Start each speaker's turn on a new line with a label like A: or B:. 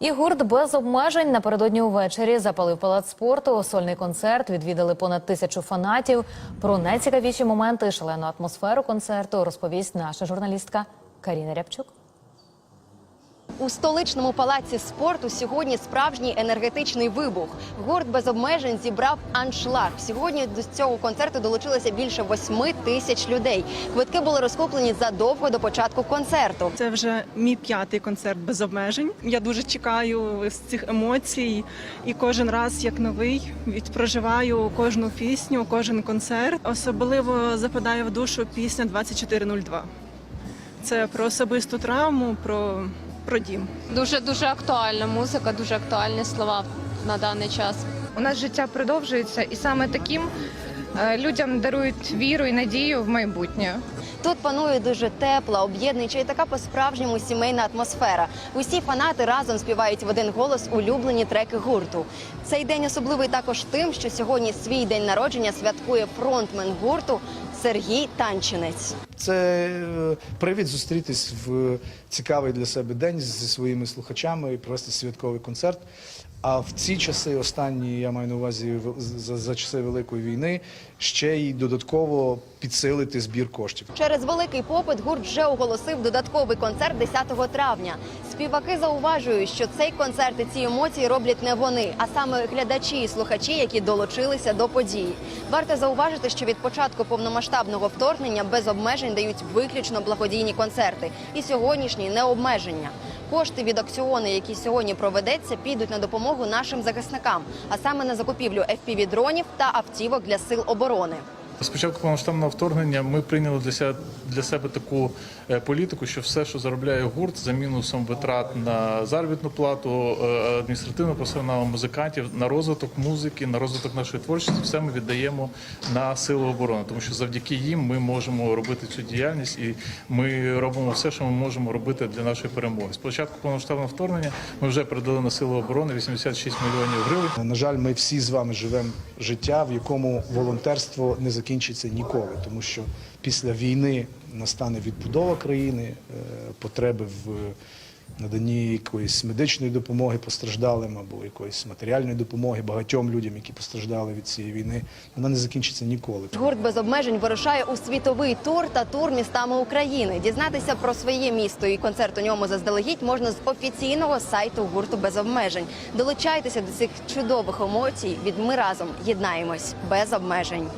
A: І гурт без обмежень напередодні увечері запалив палац спорту. Сольний концерт відвідали понад тисячу фанатів. Про найцікавіші моменти шалену атмосферу концерту розповість наша журналістка Каріна Рябчук.
B: У столичному палаці спорту сьогодні справжній енергетичний вибух. Гурт без обмежень зібрав аншлаг. Сьогодні до цього концерту долучилося більше восьми тисяч людей. Квитки були розкуплені задовго до початку концерту.
C: Це вже мій п'ятий концерт без обмежень. Я дуже чекаю з цих емоцій, і кожен раз як новий відпроживаю кожну пісню, кожен концерт. Особливо западає в душу пісня 2402. Це про особисту травму, про, про дім.
D: Дуже дуже актуальна музика, дуже актуальні слова на даний час.
E: У нас життя продовжується, і саме таким людям дарують віру і надію в майбутнє.
B: Тут панує дуже тепла, об'єднуюча і така по-справжньому сімейна атмосфера. Усі фанати разом співають в один голос улюблені треки гурту. Цей день особливий також тим, що сьогодні свій день народження святкує фронтмен гурту Сергій Танчинець.
F: Це е, привід зустрітись в цікавий для себе день зі своїми слухачами і провести святковий концерт. А в ці часи, останні, я маю на увазі в- за, за часи Великої війни, ще й додатково підсилити збір коштів.
B: Через великий попит гурт вже оголосив додатковий концерт 10 травня. Співаки зауважують, що цей концерт і ці емоції роблять не вони, а саме глядачі і слухачі, які долучилися до події. Варто зауважити, що від початку повномасштабного вторгнення без обмежень дають виключно благодійні концерти, і сьогоднішні не обмеження. Кошти від аукціону, які сьогодні проведеться, підуть на допомогу нашим захисникам, а саме на закупівлю FPV-дронів та автівок для сил оборони.
G: Спочатку повномасштабного вторгнення ми прийняли для себе, для себе таку е, політику, що все, що заробляє гурт, за мінусом витрат на заробітну плату, е, адміністративного персоналу, музикантів, на розвиток музики, на розвиток нашої творчості, все ми віддаємо на сили оборони, тому що завдяки їм ми можемо робити цю діяльність, і ми робимо все, що ми можемо робити для нашої перемоги. Спочатку повномасштабного вторгнення ми вже передали на сили оборони 86 мільйонів гривень.
F: На жаль, ми всі з вами живемо життя, в якому волонтерство не закінчиться ніколи, тому що після війни настане відбудова країни, е, потреби в наданні якоїсь медичної допомоги постраждалим або якоїсь матеріальної допомоги багатьом людям, які постраждали від цієї війни. Вона не закінчиться ніколи.
B: Гурт без обмежень вирушає у світовий тур та тур містами України. Дізнатися про своє місто і концерт у ньому заздалегідь можна з офіційного сайту гурту без обмежень. Долучайтеся до цих чудових емоцій. Від ми разом єднаємось без обмежень.